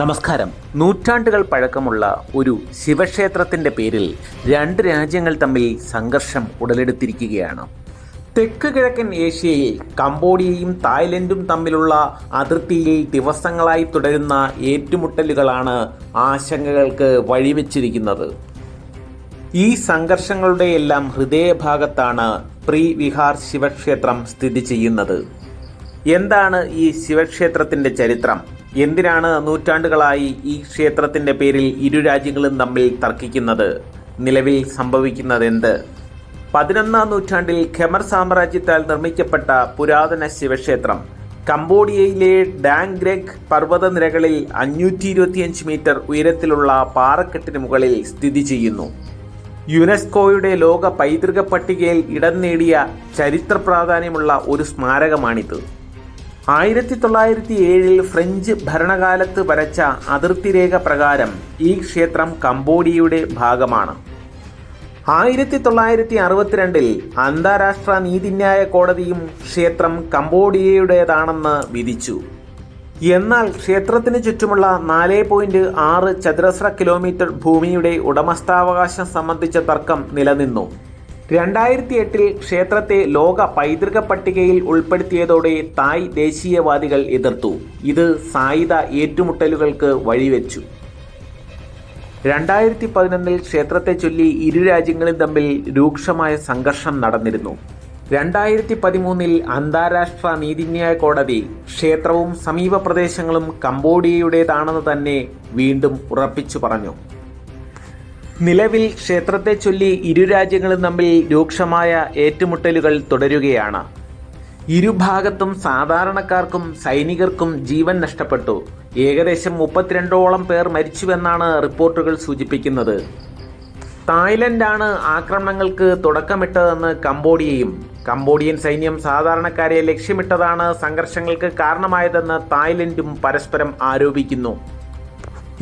നമസ്കാരം. നൂറ്റാണ്ടുകൾ പഴക്കമുള്ള ഒരു ശിവക്ഷേത്രത്തിന്റെ പേരിൽ രണ്ട് രാജ്യങ്ങൾ തമ്മിൽ സംഘർഷം ഉടലെടുത്തിരിക്കുകയാണ്. തെക്ക് കിഴക്കൻ ഏഷ്യയിൽ കംബോഡിയയും തായ്ലൻഡും തമ്മിലുള്ള അതിർത്തിയിൽ ദിവസങ്ങളായി തുടരുന്ന ഏറ്റുമുട്ടലുകളാണ് ആശങ്കകൾക്ക് വഴിവെച്ചിരിക്കുന്നത്. ഈ സംഘർഷങ്ങളുടെ എല്ലാം ഹൃദയഭാഗത്താണ് പ്രീ വിഹാർ ശിവക്ഷേത്രം സ്ഥിതി ചെയ്യുന്നത്. എന്താണ് ഈ ശിവക്ഷേത്രത്തിന്റെ ചരിത്രം? എന്തിനാണ് നൂറ്റാണ്ടുകളായി ഈ ക്ഷേത്രത്തിന്റെ പേരിൽ ഇരു രാജ്യങ്ങളും തമ്മിൽ തർക്കിക്കുന്നത്? നിലവിൽ സംഭവിക്കുന്നത് എന്ത് പതിനൊന്നാം നൂറ്റാണ്ടിൽ ഖമർ സാമ്രാജ്യത്താൽ നിർമ്മിക്കപ്പെട്ട പുരാതന ശിവക്ഷേത്രം കംബോഡിയയിലെ ഡാങ്ഗ്രഗ് പർവതനിരകളിൽ അഞ്ഞൂറ്റി ഇരുപത്തിയഞ്ച് മീറ്റർ ഉയരത്തിലുള്ള പാറക്കെട്ടിന് മുകളിൽ സ്ഥിതി ചെയ്യുന്നു. യുനെസ്കോയുടെ ലോക പൈതൃക പട്ടികയിൽ ഇടം നേടിയ ചരിത്ര പ്രാധാന്യമുള്ള ഒരു സ്മാരകമാണിത്. ആയിരത്തി തൊള്ളായിരത്തി ഏഴിൽ ഫ്രഞ്ച് ഭരണകാലത്ത് വരച്ച അതിർത്തി രേഖ പ്രകാരം ഈ ക്ഷേത്രം കംബോഡിയയുടെ ഭാഗമാണ്. ആയിരത്തി തൊള്ളായിരത്തി അറുപത്തിരണ്ടിൽ അന്താരാഷ്ട്ര നീതിന്യായ കോടതിയും ക്ഷേത്രം കംബോഡിയയുടേതാണെന്ന് വിധിച്ചു. എന്നാൽ ക്ഷേത്രത്തിന് ചുറ്റുമുള്ള നാല് പോയിന്റ് ആറ് ചതുരശ്ര കിലോമീറ്റർ ഭൂമിയുടെ ഉടമസ്ഥാവകാശം സംബന്ധിച്ച തർക്കം നിലനിന്നു. രണ്ടായിരത്തി എട്ടിൽ ക്ഷേത്രത്തെ ലോക പൈതൃക പട്ടികയിൽ ഉൾപ്പെടുത്തിയതോടെ തായ് ദേശീയവാദികൾ എതിർത്തു. ഇത് സായുധ ഏറ്റുമുട്ടലുകൾക്ക് വഴിവെച്ചു. രണ്ടായിരത്തി പതിനൊന്നിൽ ക്ഷേത്രത്തെ ചൊല്ലി ഇരു രാജ്യങ്ങളും തമ്മിൽ രൂക്ഷമായ സംഘർഷം നടന്നിരുന്നു. രണ്ടായിരത്തി പതിമൂന്നിൽ അന്താരാഷ്ട്ര നീതിന്യായ കോടതി ക്ഷേത്രവും സമീപ പ്രദേശങ്ങളും കംബോഡിയയുടേതാണെന്ന് തന്നെ വീണ്ടും ഉറപ്പിച്ചു പറഞ്ഞു. നിലവിൽ ക്ഷേത്രത്തെ ചൊല്ലി ഇരു രാജ്യങ്ങളും തമ്മിൽ രൂക്ഷമായ ഏറ്റുമുട്ടലുകൾ തുടരുകയാണ്. ഇരുഭാഗത്തും സാധാരണക്കാർക്കും സൈനികർക്കും ജീവൻ നഷ്ടപ്പെട്ടു. ഏകദേശം മുപ്പത്തിരണ്ടോളം പേർ മരിച്ചുവെന്നാണ് റിപ്പോർട്ടുകൾ സൂചിപ്പിക്കുന്നത്. തായ്ലൻഡാണ് ആക്രമണങ്ങൾക്ക് തുടക്കമിട്ടതെന്ന് കംബോഡിയയും കംബോഡിയൻ സൈന്യം സാധാരണക്കാരെ ലക്ഷ്യമിട്ടതാണ് സംഘർഷങ്ങൾക്ക് കാരണമായതെന്ന് തായ്ലൻഡും പരസ്പരം ആരോപിക്കുന്നു.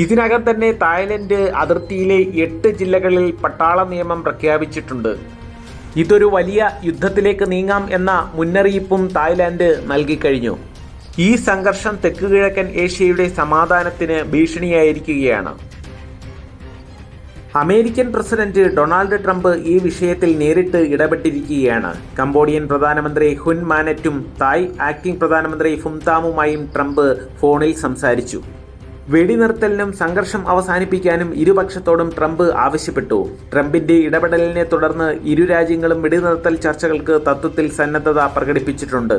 ഇതിനകം തന്നെ തായ്ലൻഡ് അതിർത്തിയിലെ എട്ട് ജില്ലകളിൽ പട്ടാള നിയമം പ്രഖ്യാപിച്ചിട്ടുണ്ട്. ഇതൊരു വലിയ യുദ്ധത്തിലേക്ക് നീങ്ങാം എന്ന മുന്നറിയിപ്പും തായ്ലാന്റ് നൽകിക്കഴിഞ്ഞു ഈ സംഘർഷം തെക്കുകിഴക്കൻ ഏഷ്യയുടെ സമാധാനത്തിന് ഭീഷണിയായിരിക്കുകയാണ്. അമേരിക്കൻ പ്രസിഡന്റ് ഡൊണാൾഡ് ട്രംപ് ഈ വിഷയത്തിൽ നേരിട്ട് ഇടപെട്ടിരിക്കുകയാണ്. കംബോഡിയൻ പ്രധാനമന്ത്രി ഹുൻ മാനറ്റും തായ് ആക്ടിംഗ് പ്രധാനമന്ത്രി ഫുംതാമുമായും ട്രംപ് ഫോണിൽ സംസാരിച്ചു. വെടിനിർത്തലിനും സംഘർഷം അവസാനിപ്പിക്കാനും ഇരുപക്ഷത്തോടും ട്രംപ് ആവശ്യപ്പെട്ടു. ട്രംപിന്റെ ഇടപെടലിനെ തുടർന്ന് ഇരു രാജ്യങ്ങളും വെടിനിർത്തൽ ചർച്ചകൾക്ക് തത്വത്തിൽ സന്നദ്ധത പ്രകടിപ്പിച്ചിട്ടുണ്ട്.